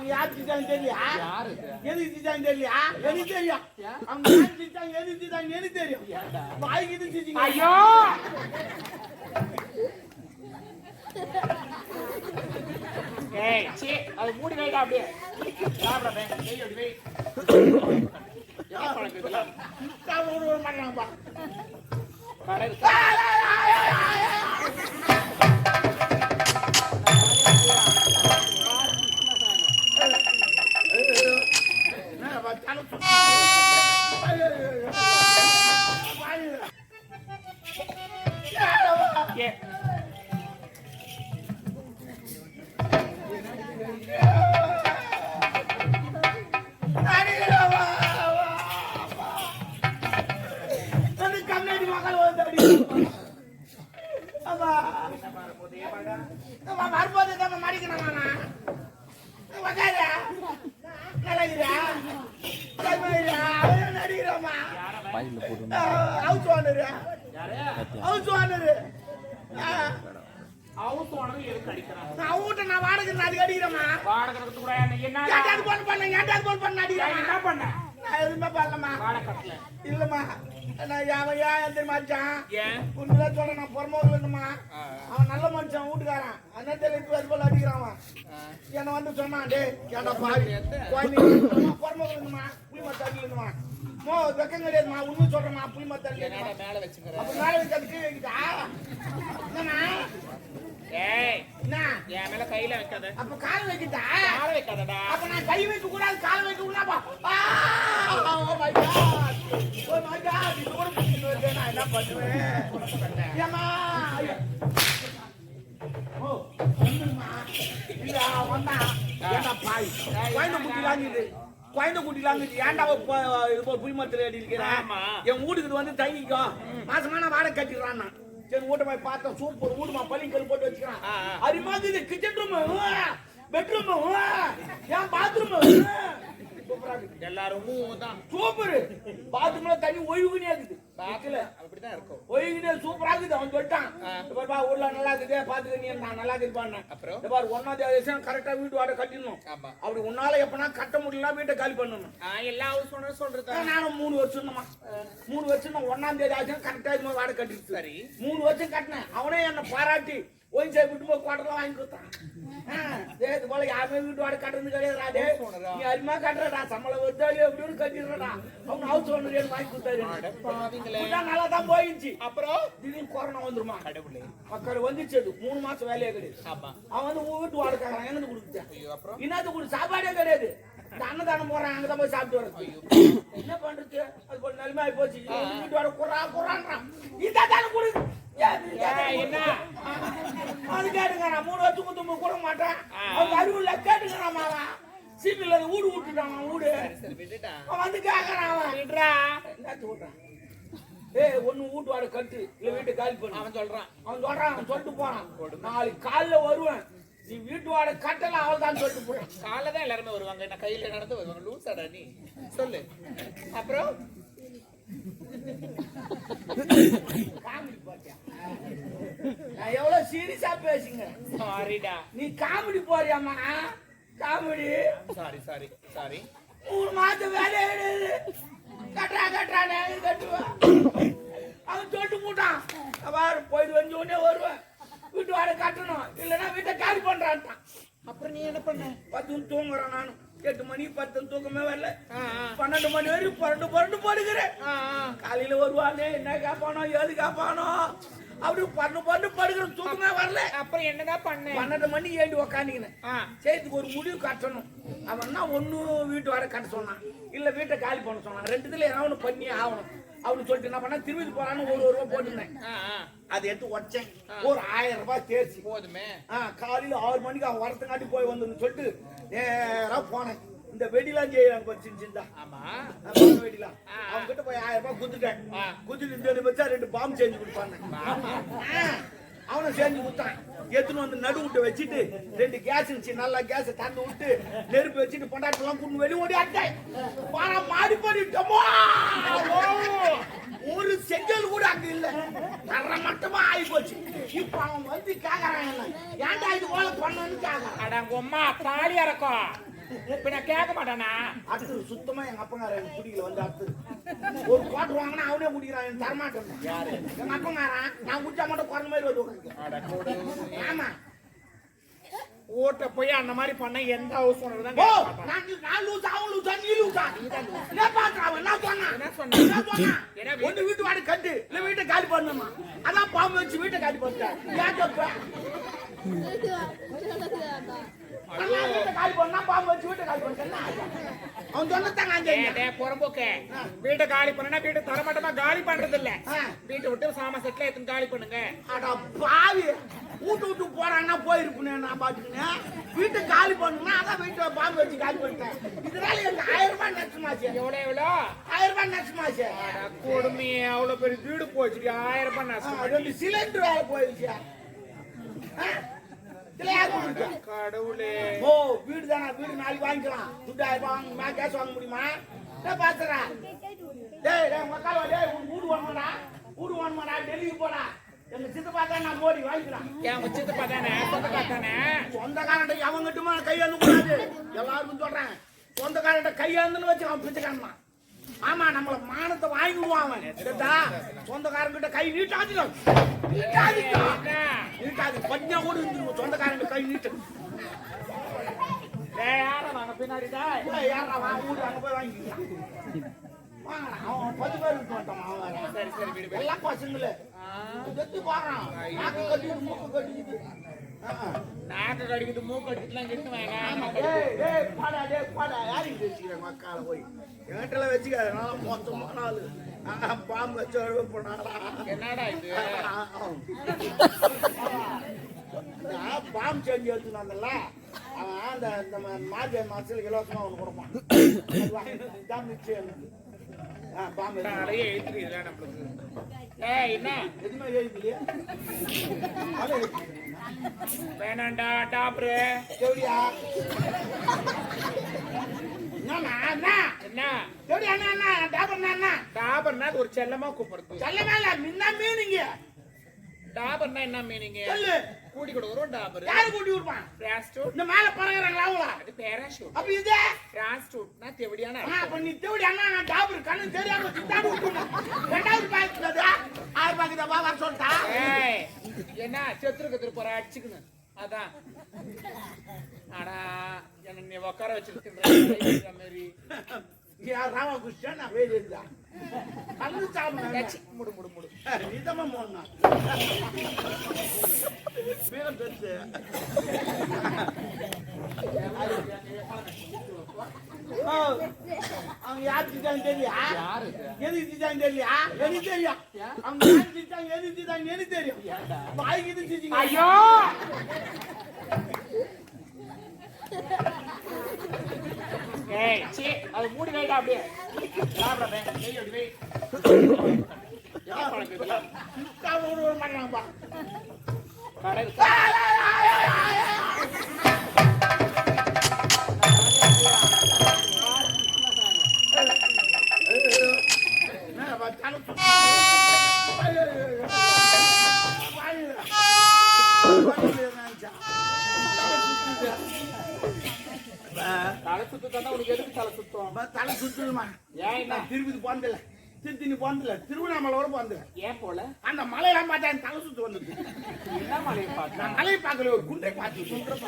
அவங்க யார் செஞ்சாங்க தெரியலையா? எதுக்கு செஞ்சாங்க தெரியலையா? எனக்கு தெரியும்? அவங்க யார் செஞ்சாங்க எதுக்கு செஞ்சாங்க எனக்கு தெரியும். வாய்க்கு இது செஞ்சீங்க? ஐயோ! ஏய் சீ அது மூடி வைடா அப்படியே. சாப்பிட வே கையை அப்படி வை. என்ன பழக்கம் இதெல்லாம்? சாப்பிட விட மாட்டாங்கப்பா கடையில் நடிக்கிறோமா? ஹவுஸ் ஓனரு ஹவுஸ் ஓனரு அடிக்கிறான் நான் வாடகை அதுக்கு அடிக்கிறேம்மா. வாடகை கொடுத்து கூட என்ன ஏன்டாது போன் பண்ண ஏன்டாது போன் பண்ண அடிக்கிறேன் என்ன பண்ண நான் எதுவுமே பண்ணலம்மா. இல்லம்மா. நான் அவன் ஏன் மச்சான்? ஏன்? உண்மையில சொல்ல நான் புறமோது வேணுமா அவன் நல்ல மனுஷன் வீட்டுக்காரன். அண்ணன் தெரிவித்து அது போல அடிக்கிறான் என்னை வந்து சொன்னான் டே ஏன்டா பாவி குழந்தைங்க புறமோது வேணுமா புளி மத்த அடிக்கணுமா மோ வெக்கம் கிடையாதுமா உண்மை சொல்றேம்மா புளி மத்த என்னடா அடிக்கணும் மேல வச்சுக்கிற? அப்ப மேல வைக்க அது கீழே வைக்கிட்டா? என்னண்ணா ஏய் என்ன? என் மேல கையில வைக்காத. அப்ப கால் வைக்கிட்டா? கால வைக்காதடா. அப்ப நான் கை வைக்க கூடாது கால் வைக்க கூடாப்பா oh my God. Oh my god. இது ஒரு புடிச்சு வருது நான் என்ன பண்ணுவேன்? ஏமா ஓ வந்துமா இல்ல வந்தா ஏண்டா பாய் குழந்தை குட்டிலாங்குது குழந்தை குட்டிலாங்குது ஏன்டா இது போல் புளிமரத்தில் அடி இருக்கிறேன். என் வீட்டுக்கு வந்து தங்கிக்கோ. மாசமா நான் வாடகை கட்டிடுறான் சரி வீட்டை போய் பார்த்தேன் சூப்பர் வீடுமா பள்ளிக்கல் போட்டு வச்சுக்கிறான். அரிமாக்கு இது கிச்சன் ரூம் பெட்ரூம் ஏன் பாத்ரூம் எல்லாரும் சூப்பர். பாத்ரூம்ல தண்ணி ஒழுகுனே இருக்குது. அப்படிதான் இருக்கும். ஒழுகுனே சூப்பரா இருக்குது அவன் சொல்லிட்டான். ஆ. இந்த பாரு பா ஊர்ல நல்லா இருக்குது பாத்துக்க நீ நான் நல்லா பாருங்க அப்புறம்? பாரு ஒன்னாம் தேதி கரெக்டா வீட்டு வாடகை கட்டிடணும். அப்படி உன்னால எப்பனா கட்ட முடியல வீட்டை காலி பண்ணணும். எல்லா ஹவுஸ் ஓனர் சொல்றது நானும் மூணு வருஷம் இருந்தம்மா. மூணு வருஷம் ஒன்னாம் தேதி ஆச்சு கரெக்டா இது மாதிரி வாடகை கட்டிடுச்சு. சரி. மூணு வருஷம் கட்டினேன். அவனே என்ன பாராட்டி சாய் விட்டு போய் குவாட்டர்லாம் வாங்கி கொடுத்தான். இது போல யாருமே வீட்டு வாடகை கட்டுறது கிடையாதுடா டேய். நீ அதிகமா கட்டுறடா சம்பளம் வருதாலே எப்படியும் கட்டிடுறடா. அவங்க ஹவுஸ் ஓனர் வாங்கி கொடுத்தாரு. நல்லா தான் போயிடுச்சு அப்புறம்? திடீர்னு கொரோனா வந்துருமா? கடவுளே. மக்கள் வந்துச்சு அது மூணு மாசம் வேலையே கிடையாது. அவன் வந்து வீட்டு வாடகை எங்க கொடுத்துட்டேன்? இன்னது கூட சாப்பாடே கிடையாது. அன்னதானம் போறேன் அங்கதான் போய் சாப்பிட்டு வரேன் என்ன பண்றது? அது போல நிலைமை ஆகி போச்சு வீட்டு வர குறா குறான்றான் இந்த தானே கொடு? அது கேட்டுங்க நான் மூணு வருஷம் குத்து கூட மாட்டேன். அவங்க அறிவுல கேட்டுக்கிறான் அவன். சீட்டில் வீடு விட்டுட்டான் வீடு. விட்டுட்டா? அவன் வந்து கேட்கறான் அவன். விட்றான் ஏய் ஒண்ணு வீட்டு வாடகை கட்டு. இல்ல வீட்டை காலி பண்ணு. அவன் சொல்றான். அவன் சொல்றான் அவன் சொல்லிட்டு போறான். நாளைக்கு காலைல வருவேன். நீ வீட்டு வாடகை கட்டல அவள் தான் சொல்லிட்டு போறான் காலைல தான் எல்லாருமே வருவாங்க. நான் கையில நடந்து வருவாங்க. லூசாடா நீ. சொல்லு. அப்புறம்? காமெடி நான் எவ்வளவு சீரியஸா பேசுங்க. சாரிடா நீ காமெடி போறியாமா காமெடி. சாரி சாரி சாரி மூணு மாசம் கிடையாது கட்டுறா கட்டுறா நான் கட்டுவேன். அவன் சொல்லிட்டு போட்டான் பாரு போயிட்டு வந்து உடனே வருவேன். வாடகை கட்டணும். இல்லைன்னா வீட்டை காலி பண்றான்ட்டான். அப்புறம் நீ என்ன பண்ண? பத்து தூங்குறேன் நானும் எட்டு மணி பத்து தூக்கமே வரல. பன்னெண்டு மணி வரைக்கும் புரண்டு புரண்டு படுக்கிறேன். காலையில வருவானே என்ன கேட்பானோ ஏது கேட்பானோ அப்படி பண்ணு பண்ணு படுக்கிற தூக்கமே வரல. அப்புறம் என்னதான் பண்ண? பன்னெண்டு மணி ஏண்டி உக்காந்துக்கினேன் ஆ, செய்துக்கு ஒரு முடிவு கட்டணும். அவன் தான் ஒண்ணு வீட்டு வர கட்ட சொன்னான். இல்ல வீட்டை காலி பண்ண சொன்னான். ரெண்டுத்துல ஏதாவது ஒண்ணு பண்ணி ஆகணும். அப்படின்னு சொல்லிட்டு என்ன பண்ண திரும்பி போறான்னு ஒரு ஒரு ரூபா போட்டுருந்தேன். அதை எடுத்து உடச்சேன். ஒரு ஆயிரம் ரூபாய் தேர்ச்சி. போதுமே. காலையில ஆறு மணிக்கு அவன் வரத்துக்காட்டி போய் வந்துன்னு சொல்லிட்டு நேரா போனேன். இந்த வெடிலாம் செய்யறாங்க கொஞ்சம் சின்ன. ஆமா. வெடிலாம். அவங்க கிட்ட போய் ஆயிரம் ரூபாய் குத்துட்டேன். குத்துட்டு இந்த வச்சா ரெண்டு பாம்பு செஞ்சு கொடுப்பாங்க அவனும் சேர்ந்து கொடுத்தான் எடுத்துன்னு வந்து நடு விட்டு வச்சுட்டு ரெண்டு கேஸ் இருந்துச்சு நல்லா கேஸ் தந்து விட்டு நெருப்பு வச்சுட்டு பொண்டாட்டெல்லாம் கொண்டு வெளி ஓடி அட்டேன் பாரா மாடி பண்ணிட்டோமோ ஒரு செங்கல் கூட அங்க இல்ல. தர மட்டமா ஆகி போச்சு. இப்ப அவன் வந்து கேக்குறான் ஏன்டா இது போல பண்ணு கேக்குறான். அடங்கம்மா தாலி இறக்கும் இப்ப நான் கேட்க மாட்டானா? அடுத்து சுத்தமா எங்க அப்பங்கார எனக்கு பிடிக்கல வந்து அடுத்து. ஒரு குவாட்டர் வாங்கினா அவனே குடிக்கிறான் எனக்கு தரமாட்டேன். யாரு? எங்க அப்பங்காரன் நான் குடிச்சா மட்டும் குறைஞ்ச மாதிரி வந்து உட்காந்து ஆமா. ஓட்ட போய் அந்த மாதிரி பண்ண எந்த ஹவுஸ் ஓனர் தான். நான் அவன் லூசா நீ லூசா என்ன பாக்குறா அவன்? என்ன சொன்னான் என்ன சொன்னான்? ஒண்ணு வீட்டு வாடகை கட்டு இல்ல வீட்டை காலி பண்ணுமா அதான் பாம்பு வச்சு வீட்டை காலி பண்ணிட்டேன். ஏன் வீட்டை காலி பண்ணா வீட்டை தரமாட்டமா காலி பண்றது இல்ல. வீட்டை விட்டு சாம செட்ல எடுத்து காலி பண்ணுங்க. அட பாவி. வீட்டு விட்டு போறான்னா போயிருப்பேன் நான் பாத்துக்கினேன் வீட்டை காலி பண்ணுனா அதான் வீட்டை பாம்பு வச்சு காலி பண்ணிட்டேன். இதனால எனக்கு ஆயிரம் ரூபாய் நஷ்டமாச்சு. எவ்வளவு எவ்வளோ? ஆயிரம் ரூபாய் நஷ்டமாச்சு. அட, கொடுமையே அவ்வளவு பெரிய வீடு போச்சுடி. ஆயிரம் ரூபாய் நஷ்டம். சிலிண்டர் வேலை போயிடுச்சு ஆ? இதுல யார் கொடுத்தா? கடவுளே. ஓ வீடு தானே வீடு நாளைக்கு வாங்கிக்கலாம். துட்டு ஆயிரம் ரூபாய் வாங்க முடியுமா? நான் பாத்துறா. டேய் டேய் மக்கள் டேய் உன் வீடு வாங்கடா வீடு வாங்கடா டெல்லிக்கு போடா. எங்க சித்தப்பா தான் நான் மோடி வாங்கிக்கலாம். என் சித்தப்பா தானே? சொந்தக்கா தானே? சொந்தக்காரன்ட்ட எவங்கிட்டுமா கையாந்து கூடாது எல்லாருக்கும் சொல்றேன். சொந்தக்காரன்ட்ட கையாந்துன்னு வச்சு அவன் பிச்சைக்காரன் ஆமா நம்மள மானத்தை வாங்கிடுவான் அவன் சரிதா சொந்தக்காரங்கிட்ட கை நீட்டாது நீட்டாது. கொஞ்சம் கூட இருந்துருவோம் சொந்தக்காரங்க கை நீட்டு. டேய், யாரா வீடு அங்க போய் வாங்கிக்கலாம் அவன் பத்து பேர் இருக்க மாட்டான் அவன் வேற. சரி சரி வீடு போய். எல்லாம் பசங்களே. ஆ, கட்டி போறான். கட்டிட்டு மூக்கு. நாக்கு கடிக்குது மூக்கு கடிக்குதுலாம் கிட்டு வாங்க ஆமா, டேய், டேய், போடா, டேய், போடா. யாருக்கு வச்சுக்கிற மக்கால போய்? என்கிட்டல வச்சுக்காத, மோசமான ஆளு. பாம்பு வச்சு போனாடா. என்னடா இது பாம்பு செஞ்சு வந்தேன்ல, அவன் அந்த மார்கழி மாசத்துல இலவசமா ஒண்ணு கொடுப்பான். நிறைய எழுத்துறீங்களா நம்மளுக்கு. என்ன. வேணாண்டா டாப்ரு. எப்படியா? ஒரு செல்லமா கூப்பிடுறது. சொல்லவே இல்ல, முன்ன மீனிங்க. டாபர்னா என்ன மீனிங் சொல்லு. கூடி கொடுக்குறோம் டாபர் யாரு கூட்டி விடுப்பான்? ராஸ்டூட் இந்த மேல பறக்குறாங்களா அவங்களா? அது பேராஷூட் அப்ப இது? ராஸ்டூட்னா தெவடியான ஆ, அப்ப நீ தேவடி அண்ணா, நான் டாபர் கண்ணு தெரியாம திட்டாடி விட்டுருந்தேன். ரெண்டாவது பாக்கெட் அது. ஆறு பாக்கெட் வா, வர சொல்லிட்டா? ஏய் என்ன செத்துருக்கு திருப்பற அடிச்சுக்கணும் அதான் ஆனா என்ன நீ உட்கார வச்சிருக்கின்ற மாதிரி ராமகிருஷ்ணன், நான் வேலு இருந்தா. முடு முடு முடு. நீதமா மோன்னா. வீரம் பெருசு. அவங்க யார் திட்டாங்க தெரியா? எதுக்கு திட்டாங்க தெரியா எனக்கு தெரியும். அவங்க யார் திட்டாங்க எனக்கு தெரியும். வாய்க்கு இது திட்டிங்க? ஐயோ! ஏய் சீ அது மூடி வைடா அப்படியே. சாப்பிடாத நெய் அப்படி வை. என்ன பழக்கம் இதெல்லாம்? ஒரு பண்ணாங்கப்பா கடை போனதில்ல திருவண்ணாமலை வர போனதில்ல ஏன் போல? அந்த மலையெல்லாம் பார்த்தா எனக்கு தலை சுத்து வந்தது. என்ன மலையை பார்த்தா? நான் மலையை பார்க்கல ஒரு குண்டை பார்த்து சாப்பிடு.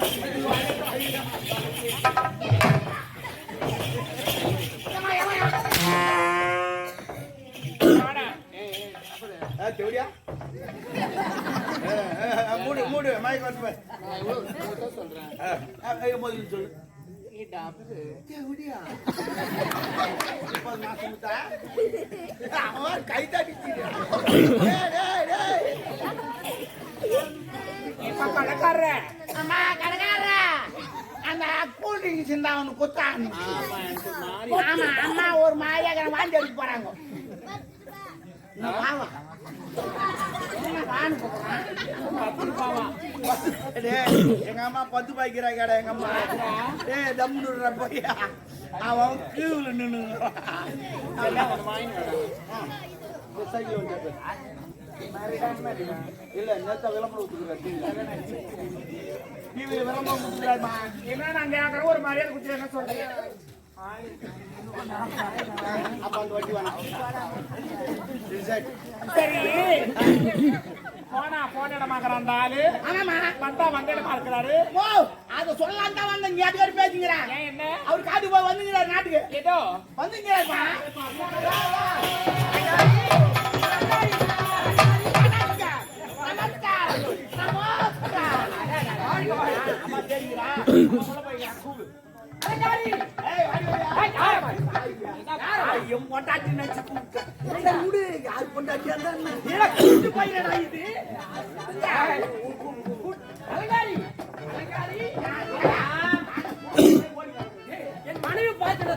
தேவடியா? மூடு மூடு மயக்க வந்து போய் சொல்றேன். முதல்ல சொல்லு. முத்தா அவன் கை அம்மா அந்த கூல் ட்ரிங்க்ஸ் இருந்தா அவனு குத்தான் ஆமா அம்மா ஒரு மாதிரியாக வாந்தி எடுக்க போறாங்க டேய், எங்க அம்மா பத்து பாய்க்கிறா கடை எங்க அம்மா ஏ தம்முடுற பையா அவன் கீவுல நின்று வாங்கி இல்ல நேத்த விளம்பரம் ஊத்துக்கிற நீ விரும்ப என்ன நான் ஒரு மரியாதை குச்சி என்ன சொல்றீங்க அப்ப அந்த சரி போனா போன இடமாக்குற அந்த ஆளு ஆமாமா வந்தா வந்த இடமா இருக்கிறாரு ஓ அத சொல்லலாம் தான் வந்த நீ அதுக்கு பேசுங்கிறான் என்ன அவர் காட்டு போய் வந்துங்கிறார் நாட்டுக்கு ஏதோ வந்துங்கிறாருமா என் பொண்டாட்டி நினைச்சு கூப்பிட்டேன். விடு. யார் பொண்டாட்டியா இருந்தா போயிடறா இது. அலங்காரி, அலங்காரி, என் மனைவி பார்த்துட.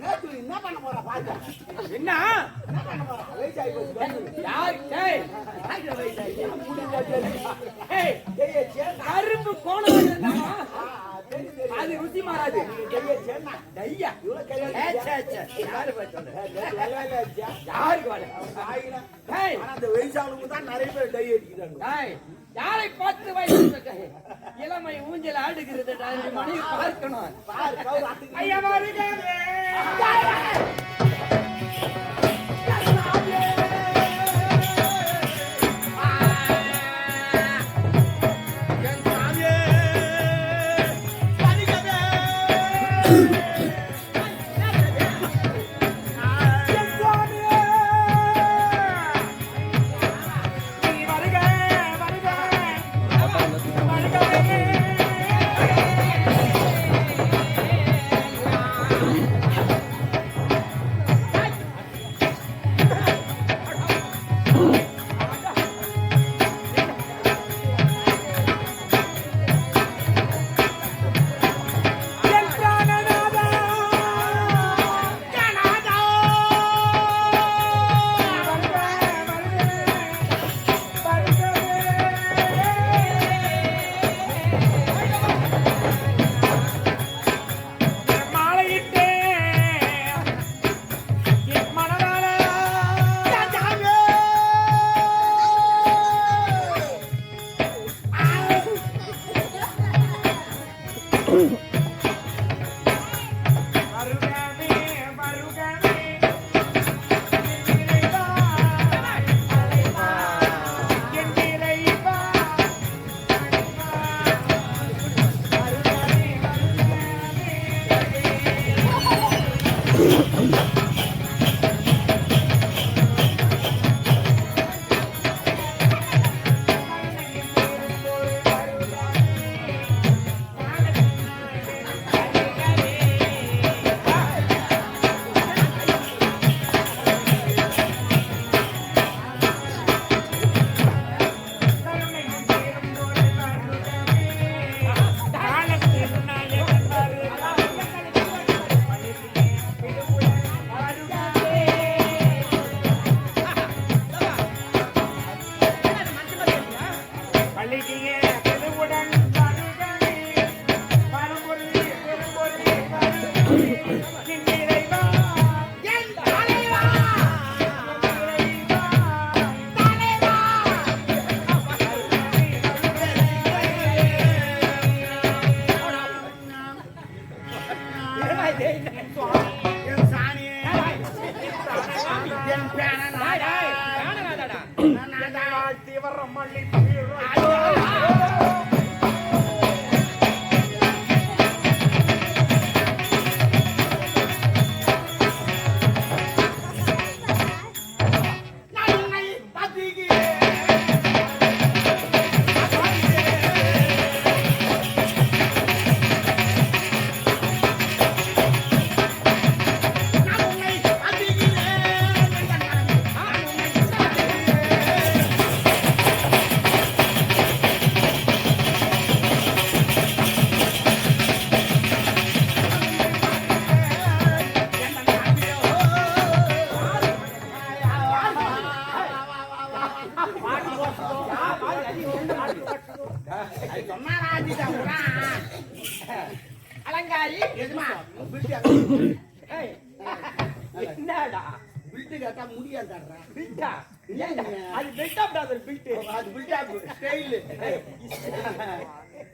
நேத்து என்ன பண்ண போறா பாத்து என்ன கரும்பு கோணம் அது ருசி மாறாது. யாருக்கு அந்த வயசானவங்க தான் நிறைய பேர் டை அடிக்கிறாங்க யாரை பார்த்து இளமை ஊஞ்சல் ஆடுகிறது. மனைவி பார்க்கணும். ஐயா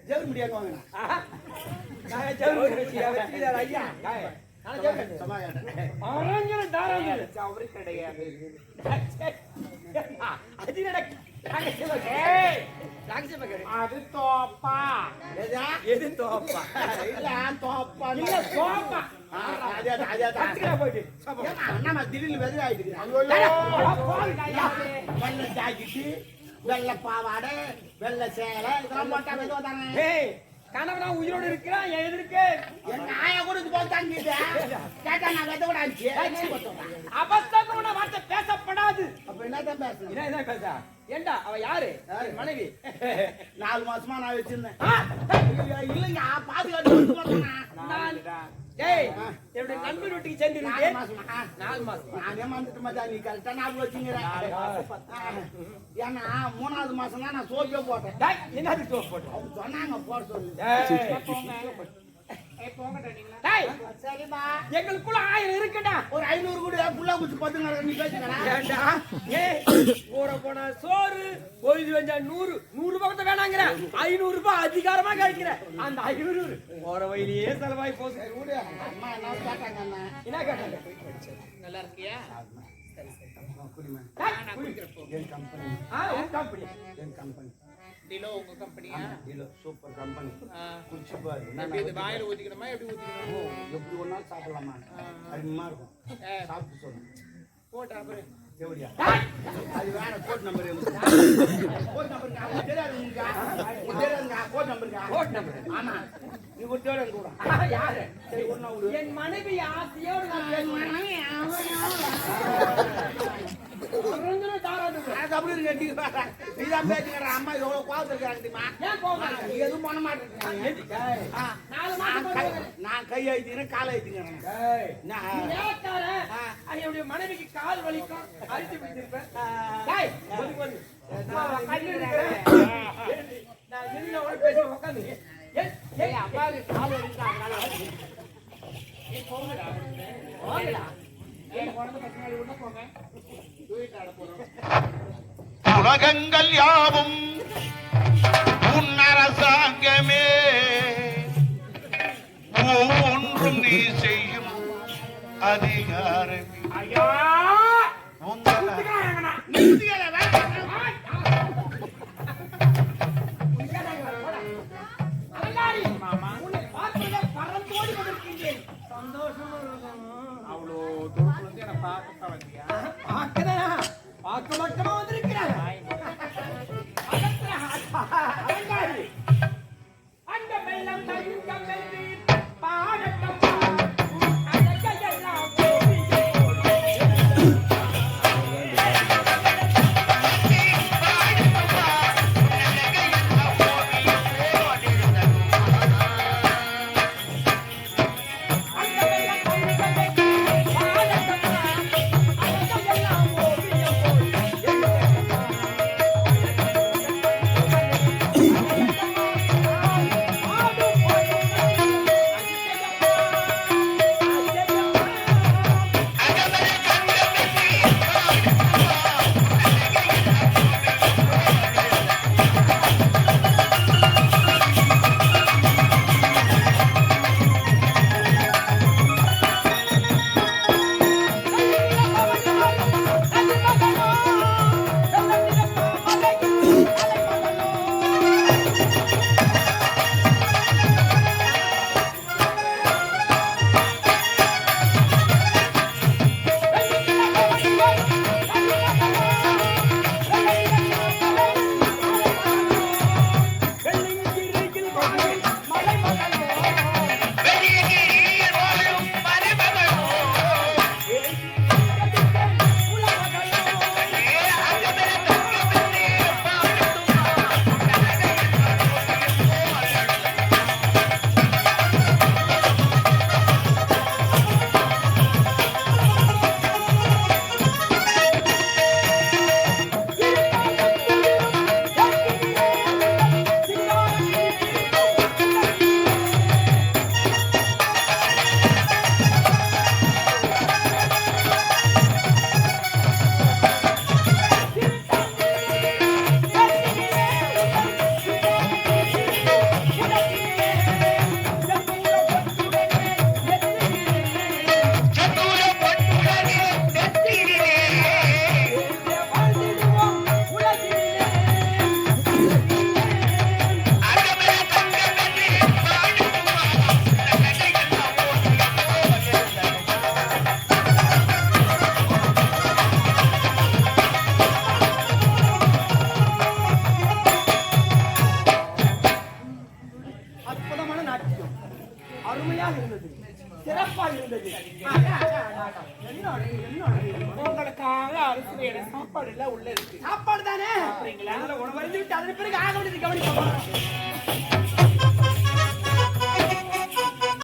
ஜெவல் முடியாது வாங்கினா ஆஹா. நான் ஜவுளி வச்சுக்கிறார் ஐயா. ஜவுளி ஆரஞ்சு தாராஞ்சு அவரு கிடையாது அது ஏய், அது தோப்பா எதா? தோப்பா இல்ல, தோப்பா. இல்ல ஏம்மா, என்னம்மா திடீர்னு வெதிரி ஆயிடுது? வெள்ளை பாவாடை, வெள்ளை சேலை, இதெல்லாம் போட்டா மெதுவா தானே? கணவனா உயிரோடு இருக்கிறான் என் எதிர்க்கு? என் நாயை கூட இது தாங்கிட்டு, கேட்டா நான் வெதை கூட அடிச்சு, போட்டுவா. அபத்தமான வார்த்தை பேசப்படாது. அப்ப என்னதான் பேசுறது? என்ன என்ன பேச? ஏண்டா அவ யாரு? மனைவி. நாலு மாசமா நான் வச்சிருந்தேன். இல்லைங்க பாதுகாத்து? நான் ஏய் என்னுடைய நண்பர் வீட்டுக்கு சென்று நாலு மாசமா? நாலு நானே மறந்துட்டு மச்சான், நீ கரெக்டா ஞாபகம் வச்சுங்கிற. ஆ, ஏன்னா மூணாவது மாசம் தான் நான் சோப்பே போட்டேன். டேய் என்னது தோப்பு போட்டு அவங்க சொன்னாங்க போட சொல்லு. டேய். எங்களுக்குள்ள ஆயிரம் இருக்குடா. ஒரு ஐநூறு கூட புள்ளா குச்சி பேசுங்கடா. ஏண்டா? போன சோறு வந்தா நூறு நூறு ரூபாய் வேணாங்கிற. ஐநூறு ரூபாய் அதிகாரமா கிடைக்கிற. அந்த ஐநூறு போற வழியிலேயே செலவாய் போகுது. அம்மா என்ன கேட்டாங்க? என்ன கேட்டாங்க. என் கம்பெனி ஆ உன் கம்பெனி என் கம்பெனி டிலோ உங்க கம்பெனியா இல்ல சூப்பர் கம்பெனி. குடிச்சு பாரு. இது? வாயில ஊத்திக்கணுமா? எப்படி ஊத்திக்கணும்? எப்படி நாள் சாப்பிடலாமா? அருமையா இருக்கும். சாப்பிட்டு சொல்லு. போட்டா அப்புறம். எப்படியா? அது வேற கோட் நம்பர் கோட் நம்பர் தெரியாது உங்களுக்கு தெரியாதுங்க. கோட் நம்பருக்கா கோட் நம்பர் ஆமா. நீ தேவை கூட. யாரு? சரி விடு. என் மனைவி ஆசையோடு நான் பேசுவேன். நீ வேற. நீதான் பேசுங்கிற அம்மா எவ்வளவு கோவத்துல இருக்காங்க தெரியுமா? நீ எதுவும் பண்ண மாட்டேங்கிறாங்க. நான் கை- அழுத்திக்கிறேன் காலை அழுத்திக்கிறேன். என்னுடைய மனைவிக்கு கால் வலிக்கும். அழுத்தி உட்காந்து போங்க. உலகங்கள் யாவும் உன் அரசாங்கமே. ஒவ்வொன்றும் நீ செய்யும் அதிகாரமே! உங்கள்